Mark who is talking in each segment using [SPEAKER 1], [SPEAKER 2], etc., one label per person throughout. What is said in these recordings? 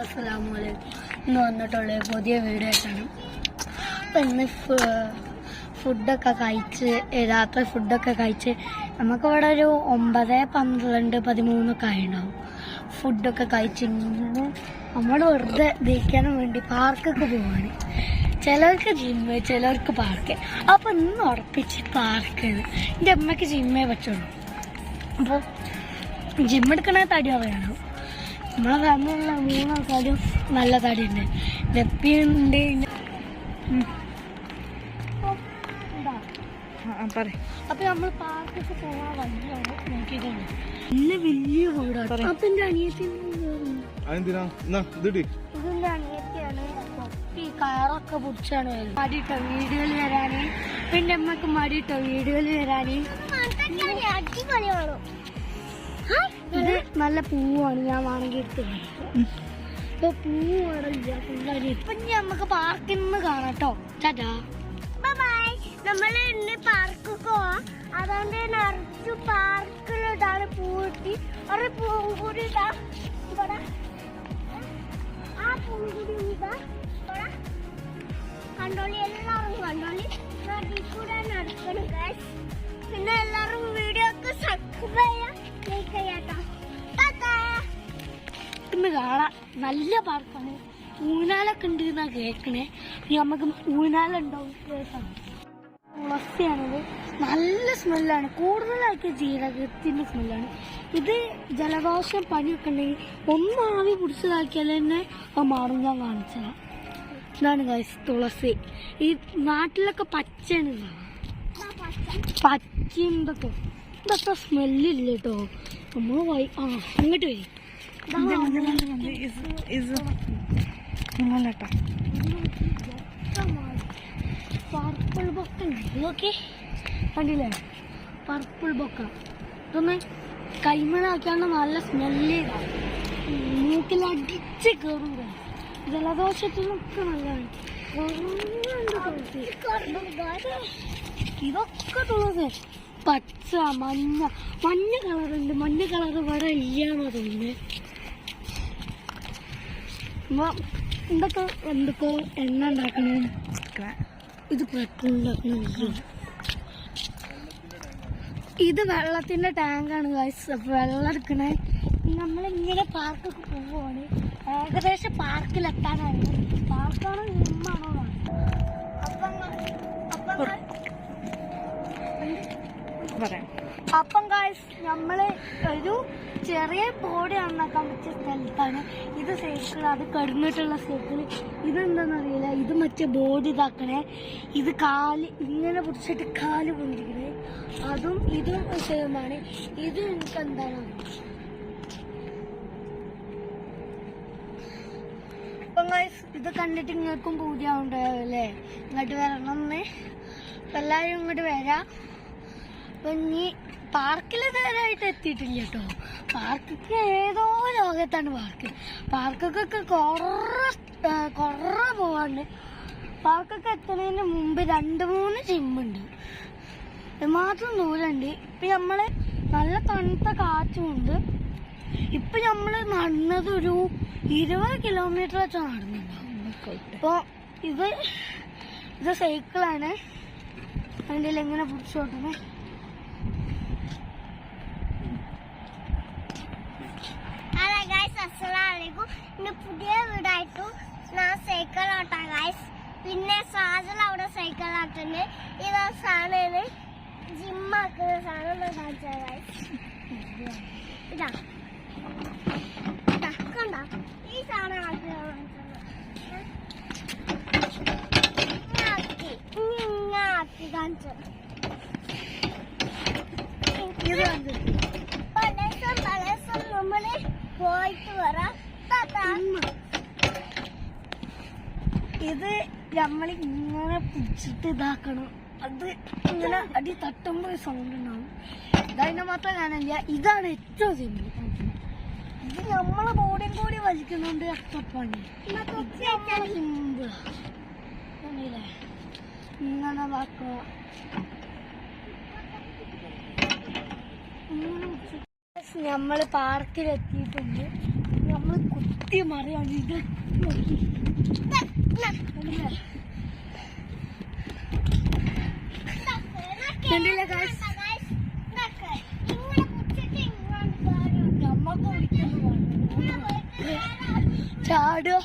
[SPEAKER 1] അസ്സലാമലൈക്കും ഇന്ന് വന്നിട്ടുള്ള പുതിയ വീഡിയോ ആയിട്ടാണ് അപ്പം ഇന്ന് ഫുഡൊക്കെ കഴിച്ച് രാത്രി ഫുഡൊക്കെ കഴിച്ച് നമുക്കിവിടെ ഒരു ഒമ്പത് പന്ത്രണ്ട് പതിമൂന്നൊക്കെ ആയിണ്ടാവും. ഫുഡൊക്കെ കഴിച്ച് നമ്മൾ വെറുതെ ദഹിക്കാനും വേണ്ടി പാർക്കൊക്കെ പോവാണ്. ചിലർക്ക് ജിമ്മ് ചിലർക്ക് പാർക്ക് അപ്പം ഇന്ന് ഉറപ്പിച്ച് പാർക്കാണ് എന്റെ അമ്മയ്ക്ക് ജിമ്മേ പറ്റുള്ളൂ അപ്പോൾ ജിമ്മെടുക്കണേ തടി അറിയണം നമ്മളെ ഫാമിലിയുള്ള മൂന്നാൾക്കാരും നല്ല തടിയുണ്ട്. വെപ്പിയുണ്ട് അപ്പൊ നമ്മൾ പാർക്കൊക്കെ പോവാൻ വണ്ടിയാണ് നോക്കിയിട്ടുണ്ട് നല്ല വലിയ വീടാണ് അപ്പൊ എന്റെ അനിയത്തി ഇതിന്റെ അനിയത്തിയാണ് ഈ കയറൊക്കെ പിടിച്ചാണ് വരുന്നത്. മടിയിട്ടോ വീടുകളിൽ വരാന്. പിന്നെ അമ്മയ്ക്ക് മടിയിട്ടോ വീടുകളിൽ വരാന്. ഇത് നല്ല പൂവാണ് ഞാൻ വേണമെങ്കിൽ എടുത്തത്. ഇപ്പൊ പൂവ് വേണമില്ല പിള്ളേര്. ഇപ്പൊ നമുക്ക് പാർക്കിൽ നിന്ന് കാണാം കേട്ടോ ചാറ്റാ നമ്മൾ ഇന്ന് പാർക്ക് പോവാം. അതുകൊണ്ട് നിറച്ചു പാർക്കിലിട്ടാണ് പൂട്ടി ഒരു പൂവും കൂടി ഇവിടെ. ആ പൂവും കൂടി ഇതാ. ഇവിടെ. കണ്ടോളി എല്ലാവരും കണ്ടോളി. നാട്ടിൽ കൂടെ നടക്കണം. കാണാം. നല്ല പാർക്കാണ്. ഊനാലൊക്കെ ഉണ്ട് എന്നാ കേക്കണേ ഇനി നമുക്ക് ഊനാലുണ്ടാവും തുളസിയാണിത് നല്ല സ്മെല്ലാണ്. കൂടുതലായിട്ട് ജീരകത്തിന്റെ സ്മെല്ലാണ്. ഇത് ജലദോഷം പനിയൊക്കെ ഉണ്ടെങ്കിൽ ഒന്ന് ആവി പിടിച്ചതാക്കിയാൽ തന്നെ അത് മാറും. ഞാൻ കാണിച്ചതാണ് ഇതാണ് ഗൈസ് തുളസി. ഈ നാട്ടിലൊക്കെ പച്ചയാണ് പച്ചയുണ്ടൊക്കെ. പച്ചയും ഇതൊക്കെ ഇതൊക്കെ സ്മെല്ലില്ല കേട്ടോ. നമ്മൾ വൈ ആ ഇങ്ങോട്ട് വരും. പർപ്പിൾ ബൊക്ക കണ്ടില്ലേ പർപ്പിൾ ഇതൊന്ന് കൈമണാക്കിയാണ് നല്ല സ്മെല്ല് മൂക്കിൽ അടിച്ച് കയറും ജലദോഷത്തിനൊക്കെ നല്ലതാണ് ഇതൊക്കെ തുളസി പച്ച മഞ്ഞ മഞ്ഞ കളറുണ്ട് മഞ്ഞ കളർ വരെ ഇല്ലാന്നാ തോന്നുന്നത് എന്തൊക്കെ? എന്തൊക്കെ എണ്ണ ഉണ്ടാക്കണേ? ഇത് പെട്രോൾ ഉണ്ടാക്കണ. ഇത് വെള്ളത്തിന്റെ ടാങ്കാണ് ഗൈസ് അപ്പൊ വെള്ളം എടുക്കണേ. നമ്മളിങ്ങനെ പാർക്കൊക്കെ പോവുകയാണ് ഏകദേശം പാർക്കിലെത്താനായി പാർക്കാണോ ജിമ്മാണോ അപ്പം അപ്പം
[SPEAKER 2] പറയാം
[SPEAKER 1] അപ്പം ഗായ്സ് നമ്മൾ ഒരു ചെറിയ ബോഡി നന്നാക്കാൻ പറ്റിയ സ്ഥലത്താണ്. ഇത് സൈക്കിൾ അത് കടന്നിട്ടുള്ള സൈക്കിൾ ഇതെന്താണെന്നറിയില്ല ഇത് മറ്റേ ബോഡി ഇതാക്കണേ. ഇത് കാൽ ഇങ്ങനെ പിടിച്ചിട്ട് കാൽ പൊന്തിക്കണേ. അതും ഇതും സെയിമാണ് ഇത് എനിക്ക് എന്താണ് അപ്പം ഇത് കണ്ടിട്ട് നിങ്ങൾക്കും പൂതിയാവുണ്ടാവല്ലേ ഇങ്ങോട്ട് വരണം എല്ലാവരും ഇങ്ങോട്ട് വരാം. അപ്പൊ ഇനി പാർക്കിൽ ഇതുവരെയായിട്ട് എത്തിയിട്ടില്ല കേട്ടോ. പാർക്കൊക്കെ ഏതോ ലോകത്താണ് പാർക്ക്. പാർക്കൊക്കെ കുറേ കുറേ പോവാണ്ട് പാർക്കൊക്കെ എത്തുന്നതിന് മുമ്പ് രണ്ട് മൂന്ന് ജിമ്മുണ്ട് മാത്രം ദൂരമുണ്ട്. ഇപ്പൊ നമ്മൾ നല്ല തണുത്ത കാറ്റുമുണ്ട്. ഇപ്പൊ നമ്മൾ നടന്നതൊരു ഇരുപത് കിലോമീറ്റർ വെച്ച് നടന്നിട്ടുണ്ടാവും അപ്പോൾ ഇത് ഇത് സൈക്കിളാണ് അതിന്റെ എങ്ങനെ പിടിച്ചോട്ടണേ ഹലോ ഗൈസ് അസ്സലാമലൈക്കും ഇന്ന് പുതിയ വീടായിട്ടു ഞാൻ സൈക്കിൾ ഓട്ടാം ഗൈസ് പിന്നെ സാജൽ അവിടെ സൈക്കിൾ ഓട്ടുണ്ട് ഇത് സാധനമാണ് ജിമ്മാക്കുന്ന സാധനം കാണിച്ച ഗൈസ് ഇതാ. ഇതാ കണ്ട? ഈ സാധനം ആക്കി ഇങ്ങാക്കി കാണിച്ചത്. ഇത് കണ്ടിട്ട് പലസം പലസം നമ്മൾ പോയിട്ട് വരാം. ഇത് നമ്മൾ ഇങ്ങനെ പിടിച്ചിട്ട് ഇതാക്കണം. അത് ഇങ്ങനെ അടി തട്ടുമ്പോൾ സൗണ്ട് ഉണ്ടാവും. ഇതതിനെ മാത്രം കാണില്ല ഇതാണ് ഏറ്റവും സിമ്പിൾ ഇത് നമ്മളെ ബോഡിയും കൂടി വലിക്കുന്നുണ്ട് അത്തപ്പാണ് സിമ്പിൾ ഇങ്ങനെ വാക്കോ നമ്മൾ പാർക്കിൽ കുത്തി മറിയാണ് ഇത്. കണ്ടില്ലേ? ഒരിക്കലും ചാടുക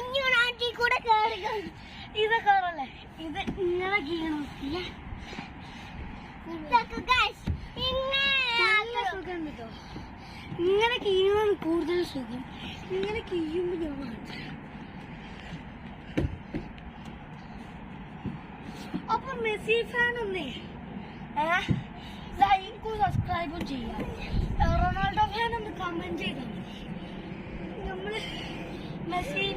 [SPEAKER 1] ഇതിൽ കൂടെ ഇത് കാണല്ലേ ഇത് ഇങ്ങനെ കേട്ടോ ഇങ്ങനെ കീഴാണ് കൂടുതൽ സുഖം. ഇങ്ങനെ കീഴുമ്പോ ഞാൻ. അപ്പൊ മെസ്സി ഫാൻ ഒന്നേ. ലൈക്കും സബ്സ്ക്രൈബും ചെയ്യാം. റൊണാൾഡോ ഫാൻ ഒന്ന് കമന്റ് ചെയ്താൽ നമ്മൾ ആക്ഷൻ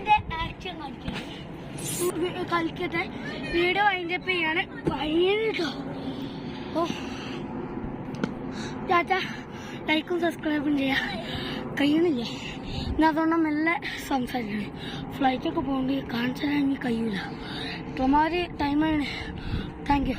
[SPEAKER 1] കളിക്കട്ടെ വീട് കഴിഞ്ഞിട്ടോ ഓ. ചാച്ച ലൈക്കും സബ്സ്ക്രൈബും ചെയ്യാം. കഴിയണില്ലേ? ഇന്ന് അതുകൊണ്ട് മെല്ലെ സംസാരിക്കണം. ഫ്ലൈറ്റൊക്കെ പോകേണ്ടി കാണിച്ചാൽ ഇനി കഴിയൂല. ഇത്രമാതിരി ടൈമാണ് താങ്ക് യു